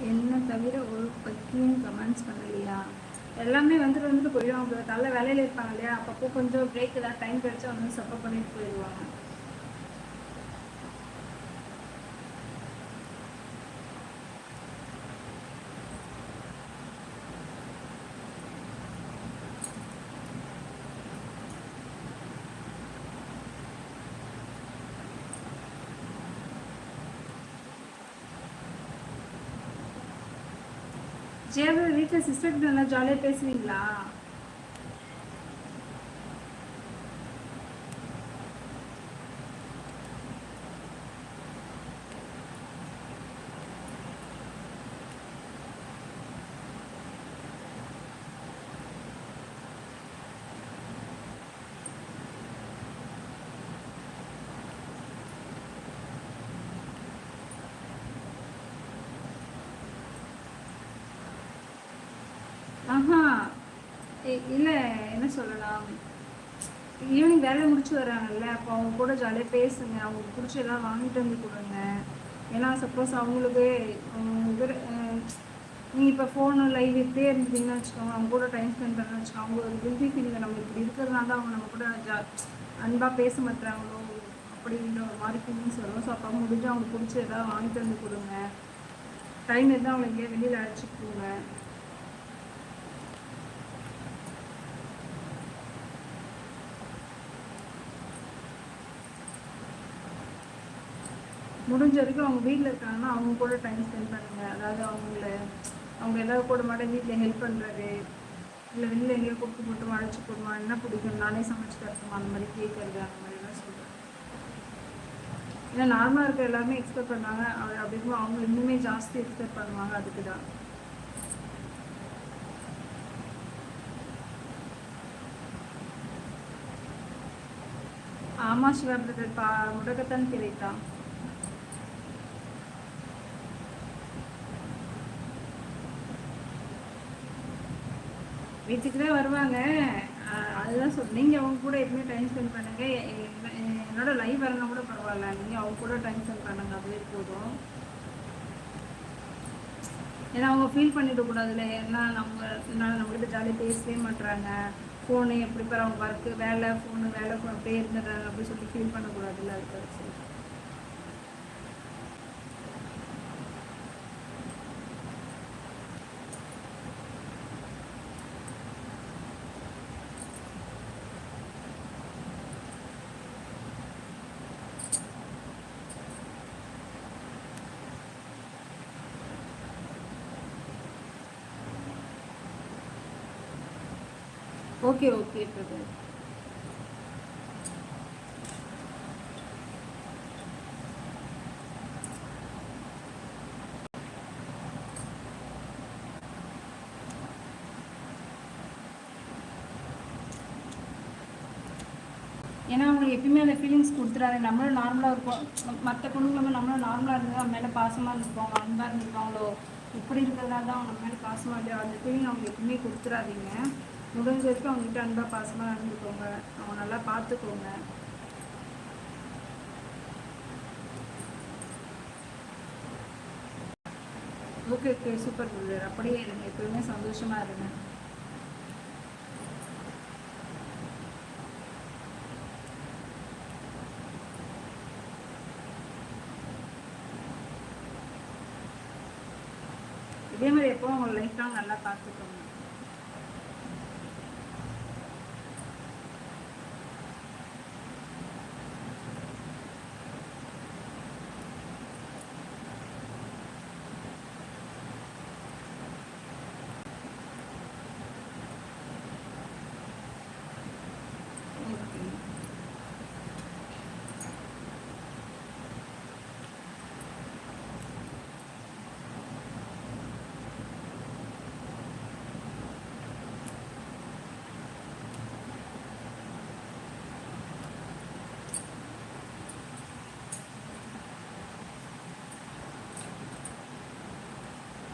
என்ன தவிர ஒரு பத்தியும் கமெண்ட்ஸ் பண்ணலையா? எல்லாமே வந்துட்டு வந்துட்டு போயிடும். அவங்க நல்ல வேலையில் இருப்பாங்க இல்லையா? அப்பப்போ கொஞ்சம் பிரேக் ஏதாவது டைம் கிடைச்சா வந்து சப்போர்ட் பண்ணிட்டு போயிடுவாங்க. ஜெயபுர வீட்டில் சிஸ்டர் நல்லா ஜாலியாக பேசுவீங்களா? ஆஹா. இல்லை என்ன சொல்லலாம்? ஈவினிங் வேலையை முடிச்சு வராங்கல்ல அப்போ அவங்க கூட ஜாலியாக பேசுங்க. அவங்களுக்கு பிடிச்ச எல்லாம் வாங்கிட்டு வந்து கொடுங்க. ஏன்னா சப்போஸ் அவங்களுக்கு நீங்கள் இப்போ ஃபோனு லைவ் இப்படியே இருந்தீங்கன்னு வச்சுக்கோங்க அவங்க கூட டைம் ஸ்பெண்ட் பண்ண வச்சுக்கோங்க அவங்க ஒரு கில்ட்டி ஃபீலிங் நம்ம இப்படி இருக்கிறதுனால தான் அவங்க நம்ம கூட ஜா அன்பாக பேச மாட்டாங்களோ அப்படின்ற ஒரு மாதிரி ஃபீலிங்ஸ் வரும். ஸோ அப்போ முடிஞ்சு அவங்களுக்கு பிடிச்ச எதாவது வாங்கிட்டு வந்து கொடுங்க. டைம் இருந்தால் அவங்களை எங்கேயா வெளியில் அழைச்சிட்டு போங்க. முடிஞ்ச வரைக்கும் அவங்க வீட்டில் இருக்காங்கன்னா அவங்க கூட டைம் ஸ்பெண்ட் பண்ணுங்க. அதாவது அவங்கள அவங்க ஏதாவது கூட மாட்டேன் வீட்டில் ஹெல்ப் பண்ணுறது இல்லை வெளியில் எங்கேயோ கூப்பிட்டு போட்டு அழைச்சி போடுமா என்ன பிடிக்கும் நானே சமைச்சு தரட்டுமா அந்த மாதிரி கேட்கறது அந்த மாதிரிலாம் சொல்கிறேன் ஏன்னா நார்மலாக இருக்க எல்லாருமே எக்ஸ்பெக்ட் பண்ணாங்க அப்படின்னு அவங்க இன்னுமே ஜாஸ்தி எக்ஸ்பெக்ட் பண்ணுவாங்க அதுக்கு தான். ஆமா சிவா பா முடக்கத்தான் கிடைத்தான் வீட்டுக்கு தான் வருவாங்க அதுதான் சொல் நீங்கள் அவங்க கூட எப்பவுமே டைம் ஸ்பெண்ட் பண்ணுங்க. என்னோட லைவ் வரணும் கூட பரவாயில்ல. நீங்கள் அவங்க கூட டைம் ஸ்பெண்ட் பண்ணுங்க. அதுவே போதும். ஏன்னா அவங்க ஃபீல் பண்ணிடக்கூடாதுல்ல ஏன்னா நம்ம என்னால் நம்மகிட்ட ஜாலியாக பேசவே மாட்டுறாங்க ஃபோனு எப்படி பேர் அவங்க ஒர்க்கு வேலை ஃபோனு வேலை அப்படியே இருந்துடுறாங்க. அப்படின்னு சொல்லி ஃபீல் பண்ணக்கூடாதுல்ல அதுக்கு ஓகே ஓகே பிரதர் ஏன்னா அவங்களுக்கு எப்பயுமே அந்த ஃபீலிங்ஸ் கொடுத்துறாங்க. நம்மளும் நார்மலாக இருப்போம். மற்ற பொண்ணுங்களும் நம்மளும் நார்மலாக இருந்தால் அவங்க மேலே பாசமாக இருந்திருப்பாங்க அன்பாக இருந்திருப்பாங்களோ? இப்படி இருக்கிறதா தான் அவங்க மேலே பாசமாக இல்லையோ? அந்த ஃபீலிங் அவங்க எப்பயுமே கொடுத்துறாதீங்க. முடிஞ்ச வரைக்கும் அவங்ககிட்ட அன்பாக பாசமாக நடந்துக்கோங்க. அவங்க நல்லா பார்த்துக்கோங்க ஓகே ஓகே சூப்பர் பிரதர் அப்படியே இருங்க. எப்பவுமே சந்தோஷமாக இருங்க. இதே மாதிரி எப்போ உங்கள் லைஃப்லாம் நல்லா பார்த்துக்கோங்க